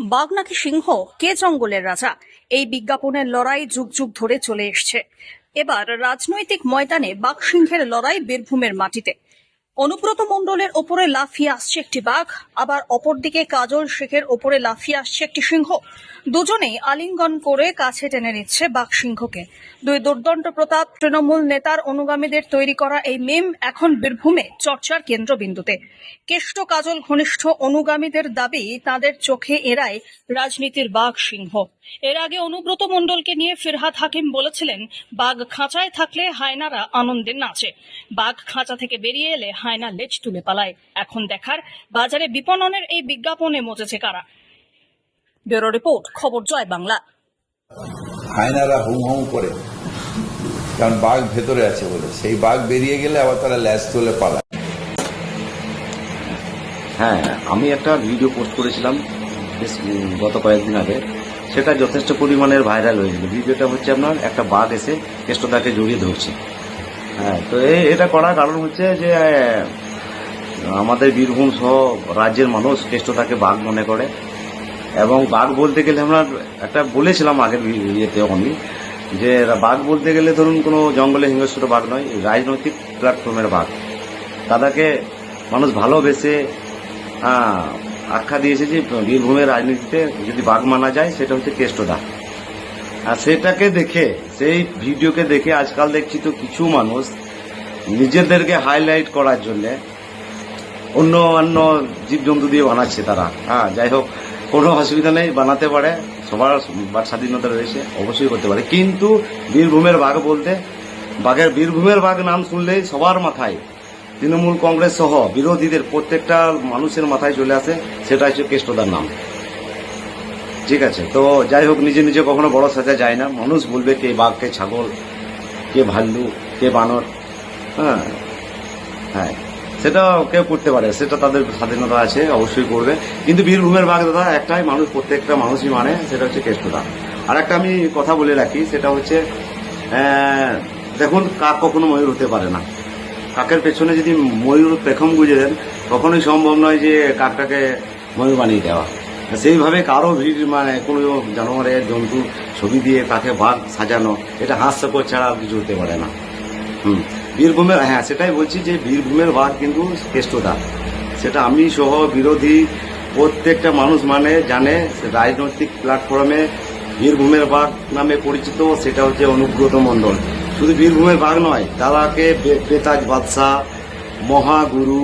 বাঘ নাকি সিংহ কে জঙ্গলের রাজা? এই বিজ্ঞাপনের লড়াই যুগ যুগ ধরে চলে এসছে। এবার রাজনৈতিক ময়দানে বাঘ সিংহের লড়াই বীরভূমের মাটিতে। অনুব্রত মণ্ডলের ওপরে লাফিয়ে আসছে একটি বাঘ, আবার অপরদিকে কাজল শেখের ওপরে লাফিয়ে আসছে একটি সিংহ। দুজনেই আলিঙ্গন করে কাছে টেনে নিচ্ছে বাঘ সিংহকে। দুই দুর্দণ্ড প্রতাপ তৃণমূল নেতার অনুগামীদের তৈরি করা এই মেম এখন বীরভূমে চর্চার কেন্দ্রবিন্দুতে। কেষ্ট কাজল ঘনিষ্ঠ অনুগামীদের দাবি, তাদের চোখে এরায় রাজনীতির বাঘ সিংহ। এর আগে অনুব্রত মণ্ডলকে নিয়ে ফিরহাদ হাকিম বলেছিলেন, বাঘ খাঁচায় থাকলে হায়নারা আনন্দে নাচে। বাঘ খাঁচা থেকে বেরিয়ে এলে হায়না লেজ তুলে পালায়। এখন দেখার বাজারে বিপণনের এই বিজ্ঞাপনে মজেছে কারা? ব্যুরো রিপোর্ট খবর জয় বাংলা। হায়নারা হুম হুম করে। কারণ বাঘ ভেতরে আছে বলে। সেই বাঘ বেরিয়ে গেলে আবার তারা ল্যাস তুলে পালায়। হ্যাঁ আমি একটা ভিডিও পোস্ট করেছিলাম বেশ গত কয়েকদিন আগে। সেটা যথেষ্ট পরিমাণের ভাইরাল হয়েছিল ভিডিওটা হচ্ছে আপনার একটা বাঘ এসে কেষ্টদাকে জড়িয়ে ধরছে। হ্যাঁ তো এটা করার কারণ হচ্ছে যে আমাদের বীরভূম সহ রাজ্যের মানুষ কেষ্টদাকে বাঘ মনে করে। এবং বাঘ বলতে গেলে আমরা একটা বলেছিলাম আগের ইয়েতে আমি, যে বাঘ বলতে গেলে ধরুন কোনো জঙ্গলে হিংস্র বাঘ নয়, রাজনৈতিক প্ল্যাটফর্মের বাঘ। দাদাকে মানুষ ভালোবেসে আখ্যা দিয়েছে যে বীরভূমের রাজনীতিতে যদি বাঘ মানা যায়, সেটা হচ্ছে কেষ্টদা। আর সেটাকে দেখে, সেই ভিডিওকে দেখে আজকাল দেখছি তো কিছু মানুষ নিজেদেরকে হাইলাইট করার জন্য অন্য অন্য জীবজন্তু দিয়ে বানাচ্ছে তারা। হ্যাঁ যাই হোক, কোনো অসুবিধা নেই, বানাতে পারে, সবার স্বাধীনতা রয়েছে, অবশ্যই করতে পারে। কিন্তু বীরভূমের বাঘ বলতে, বাঘের বীরভূমের বাঘ নাম শুনলেই সবার মাথায়, তৃণমূল কংগ্রেস সহ বিরোধীদের প্রত্যেকটা মানুষের মাথায় চলে আসে, সেটা হচ্ছে কেষ্টদার নাম। ঠিক আছে, তো যাই হোক, নিজে নিজে কখনো বড় সাজা যায় না। মানুষ বলবে কে বাঘ, কে ছাগল, কে ভাল্লু, কে বানর হ্যাঁ হ্যাঁ সেটা কেউ করতে পারে, সেটা তাদের স্বাধীনতা আছে, অবশ্যই করবে। কিন্তু বীরভূমের বাঘ দাদা একটাই, মানুষ, প্রত্যেকটা মানুষই মানে সেটা হচ্ছে কেষ্টদা। আর একটা আমি কথা বলে রাখি, সেটা হচ্ছে দেখুন, কাক কখনো ময়ূর হতে পারে না। কাকের পেছনে যদি ময়ূর পেখম গুঁজে দেন, কখনোই সম্ভব নয় যে কাকটাকে ময়ূর বানিয়ে দেওয়া। সেইভাবে কারও ভিড় মানে কোনো জানোয়ারের জন্তু ছবি দিয়ে তাকে বাঘ সাজানো, এটা হাস্যকর ছাড়া কিছু হতে পারে না। হুম, বীরভূমের হ্যাঁ সেটাই বলছি যে বীরভূমের বাঘ কিন্তু কেষ্টদা সেটা আমি সহ বিরোধী প্রত্যেকটা মানুষ মানে জানে রাজনৈতিক প্ল্যাটফর্মে বীরভূমের বাঘ নামে পরিচিত, সেটা হচ্ছে অনুব্রত মণ্ডল। শুধু বীরভূমের বাঘ নয়, তারাকে বেতাজ বাদশাহ, মহাগুরু,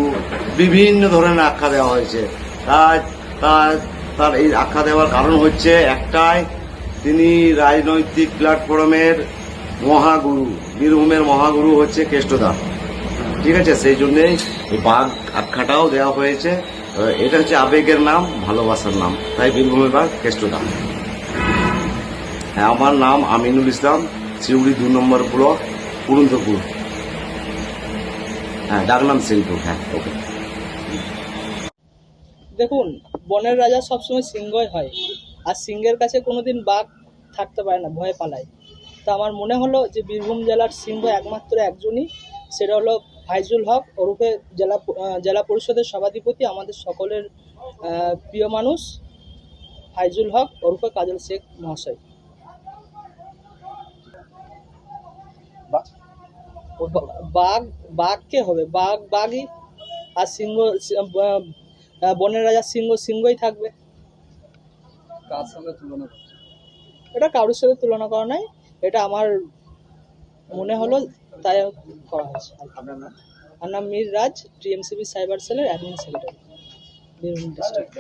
বিভিন্ন ধরনের আখ্যা দেওয়া হয়েছে। তার তার তার এই আখ্যা দেওয়ার কারণ হচ্ছে একটাই, তিনি রাজনৈতিক প্ল্যাটফর্মের মহাগুরু, বীরভূমের মহাগুরু হচ্ছে কেষ্টদা। ঠিক আছে? সেই জন্যই এই বাঘ আখ্যাটাও দেওয়া হয়েছে। এটা হচ্ছে আবেগের নাম, ভালোবাসার নাম। তাই বীরভূমের বাঘ কেষ্টদা। হ্যাঁ আমার নাম আমিনুল ইসলাম, শিউড়ি দু নম্বর ব্লক, পুরন্দপুর। হ্যাঁ ডাকনাম সিংপুর হ্যাঁ ওকে। দেখুন বনের রাজা সবসময় সিংহই হয়। আর সিংহের কাছে কোনোদিন বাঘ থাকতে পারে না ভয়ে পালায়। তো আমার মনে হলো যে বীরভূম জেলার সিংহ একমাত্র একজনই সেটা হলো ফাইজুল হক ওরূপে জেলা জেলা পরিষদের সভাধিপতি আমাদের সকলের প্রিয় মানুষ ফাইজুল হক ওরফে কাজল শেখ মহাশয়। বাঘ? বাঘ কে হবে বাঘ বাঘই আর সিংহ বনের রাজা সিংহ সিংহই থাকবে। কার সঙ্গে তুলনা এটা কারোর সাথে তুলনা করা নাই। এটা আমার মনে হলো তাই করা হয়েছে। আপনার নাম? আমার নাম মীর রাজ টিএমসিবি সাইবার সেলের অ্যাডমিন সেক্রেটারি বীরভূম ডিস্ট্রিক্ট